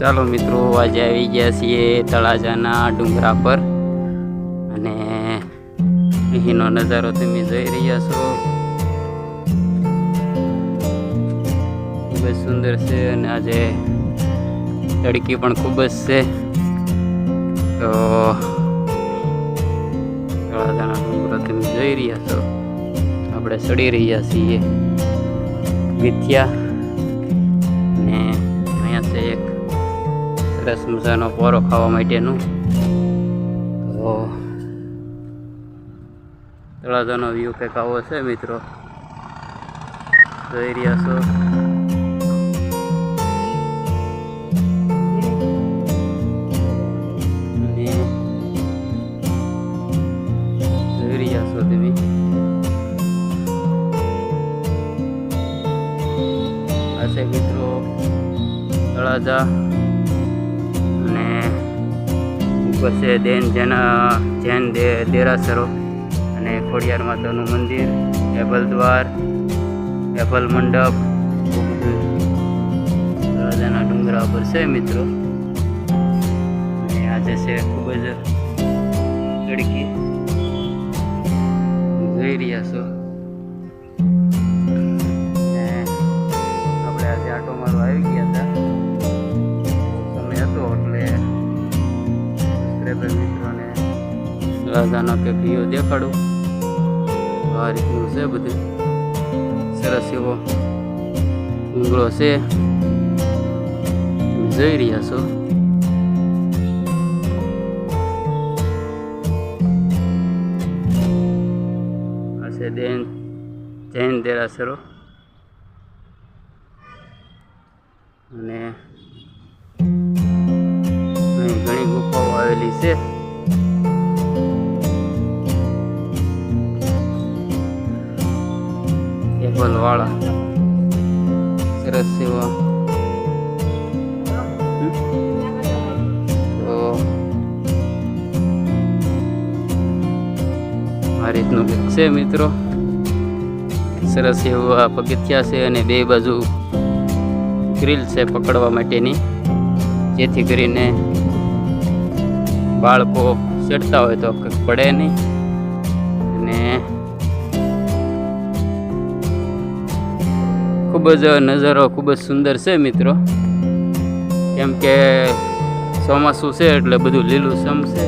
ચાલો મિત્રો, આજે આવી ગયા છીએ તળાજાના ડુંગરા પર. અને અહીંનો નજારો તમે જોઈ રહ્યા છો. ખૂબ જ સુંદર છે અને આજે તડકી પણ ખૂબ જ છે. તો તળાજાના ડુંગરો તમે જોઈ રહ્યા છો. આપણે ચડી રહ્યા છીએ મિથ્યા સરસ મજાનો પોરો ખાવા માટેનું. તો તળાજાનો વ્યૂ કંઈક આવો છે મિત્રો. જોઈ રહ્યા છો મિત્રો તળાજા. ઉપર છે, દેન જેના જૈન દે દેરાસરો અને ખોડિયાર માતાનું મંદિર, એબલ દ્વાર, એબલ મંડપ, રાજાના ડુંગરા પર છે મિત્રો. અને આજે છે ખૂબ જ તડકી જોઈ રહ્યા છો. સબસ્ક્રાઈબર મિત્રોને. કે વ્યૂ દેખાડું. આ રીતનું છે બધું. સરસ એવો ઊંઘળો છે. તમે જોઈ રહ્યા છો. છે દેન જૈન દેરાસરો. અને આવેલી છે વાળા. સરસ તો આ રીતનું કંઈક છે મિત્રો. સરસ એવું પગથિયા છે અને બે બાજુ ગ્રીલ છે પકડવા માટેની. જેથી કરીને બાળકો ચડતા હોય તો કંઈક પડે નહીં. અને ખૂબ જ નજારો ખૂબ જ સુંદર છે મિત્રો. કેમ કે ચોમાસું છે એટલે બધું લીલું સમ છે.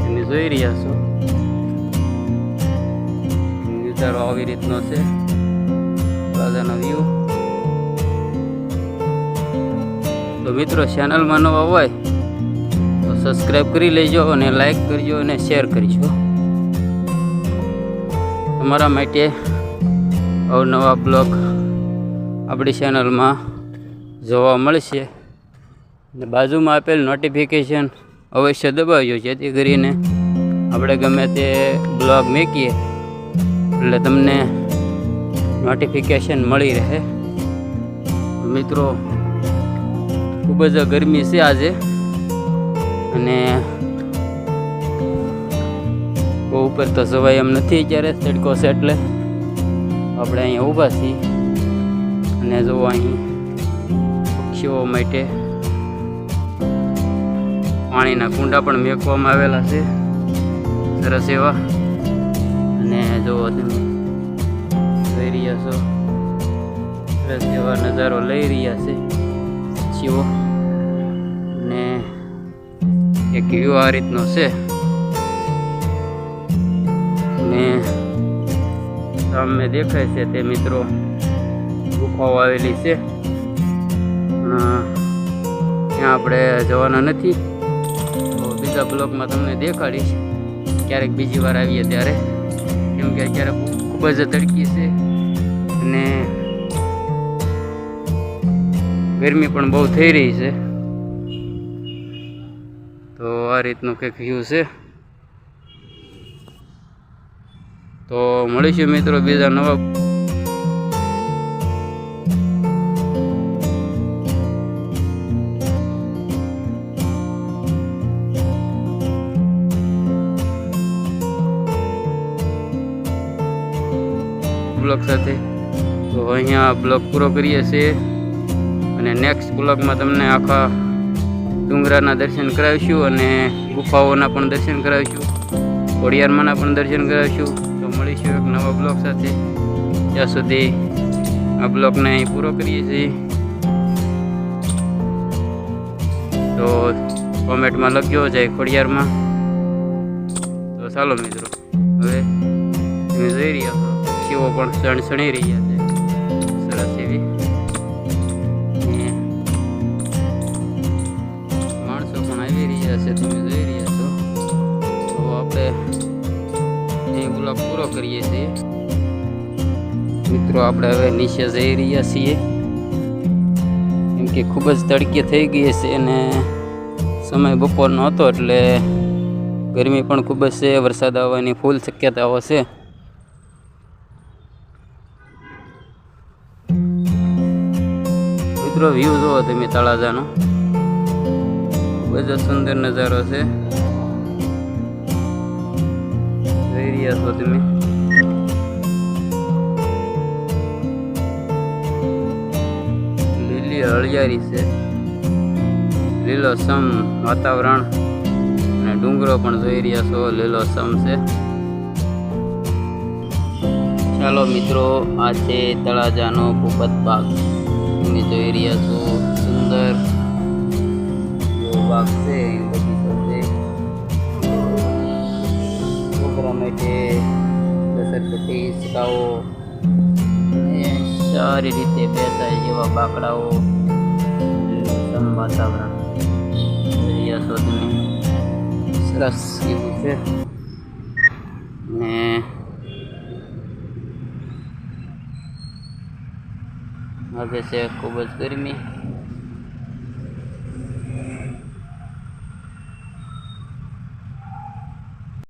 તમે જોઈ રહ્યા છો. નજારો આવી રીતનો છે. રાજાનો વ્યૂ તો મિત્રો ચેનલમાં નવા હોય સબસ્ક્રાઈબ કરી લેજો અને લાઈક કરજો અને શેર કરીશો તમારા માટે અવનવા બ્લોગ આપણી ચેનલમાં જોવા મળશે. અને બાજુમાં આપેલ નોટિફિકેશન અવશ્ય દબાવજો, જેથી કરીને આપણે ગમે તે બ્લોગ મેકીએ, એટલે તમને નોટિફિકેશન મળી રહે. મિત્રો, ખૂબ જ ગરમી છે આજે. અને બહુ ઉપર તો જવાય એમ નથી અત્યારે તડકો છે એટલે આપણે અહીંયા ઊભા છીએ. અને જો અહીં પક્ષીઓ માટે પાણીના કુંડા પણ મેકવામાં આવેલા છે. સરસ એવા. અને જો તમે જોઈ રહ્યા છો. સરસ એવા નજારો લઈ રહ્યા છે પક્ષીઓ. ને એક વ્યૂ આ રીતનો છે? ને સામે દેખાય છે તે મિત્રો ગુફાઓ આવેલી છે. ત્યાં આપણે જવાના નથી. તો બીજા બ્લોકમાં તમને દેખાડીશ. ક્યારેક બીજી વાર આવીએ ત્યારે. કેમ કે અત્યારે ખૂબ જ તડકી છે અને ગરમી પણ બહુ થઈ રહી છે. આ રીતનું કંઈક વ્યૂ છે. તો મળીશું મિત્રો બીજા નવા બ્લોગ સાથે. તો અહીંયા બ્લોગ પૂરો કરીએ છીએ. અને નેક્સ્ટ બ્લોગમાં તમને આખા ડુંગરાના દર્શન કરાવીશું અને ગુફાઓના પણ દર્શન કરાવીશું. ખોડિયારમાંના પણ દર્શન કરાવીશું. તો મળીશું એક નવા બ્લોગ સાથે. ત્યાં સુધી આ બ્લોગને અહીં પૂરો કરીએ છીએ. તો કોમેન્ટમાં લખજો જાય ખોડિયારમાં. તો ચાલો મિત્રો, હવે તમે જોઈ રહ્યા છો. શિવો પણ સણસણી રહ્યા છે. સરસ એવી એ પૂરો કરીએ છીએ. મિત્રો, આપણે હવે નીચે જઈ રહ્યા છીએ. કેમ કે ખૂબ જ તડકે થઈ ગઈ છે અને સમય બપોરનો હતો એટલે ગરમી પણ ખૂબ જ છે, વરસાદ આવવાની ફૂલ શક્યતાઓ છે. મિત્રો વ્યૂ જુઓ તમે તળાજાનો. ખૂબ જ સુંદર નજારો છે. જોઈ રહ્યા છો તમે લીલી હળિયારી છે. લીલો સમ વાતાવરણ. અને ડુંગરો પણ જોઈ રહ્યા છો, લીલો સમ છે. ચાલો મિત્રો, આ છે તળાજાનો ભૂપત બાગ તમે જોઈ રહ્યા છો, સુંદર બાગ છે માટે ઘસરપટ્ટી સિક્કાઓ અને સારી રીતે બેસાય જેવા બાકડાઓ લીલુંછમ વાતાવરણ જોઈ રહ્યા છો તમે સરસ એવું છે ને આજે છે ખૂબ જ ગરમી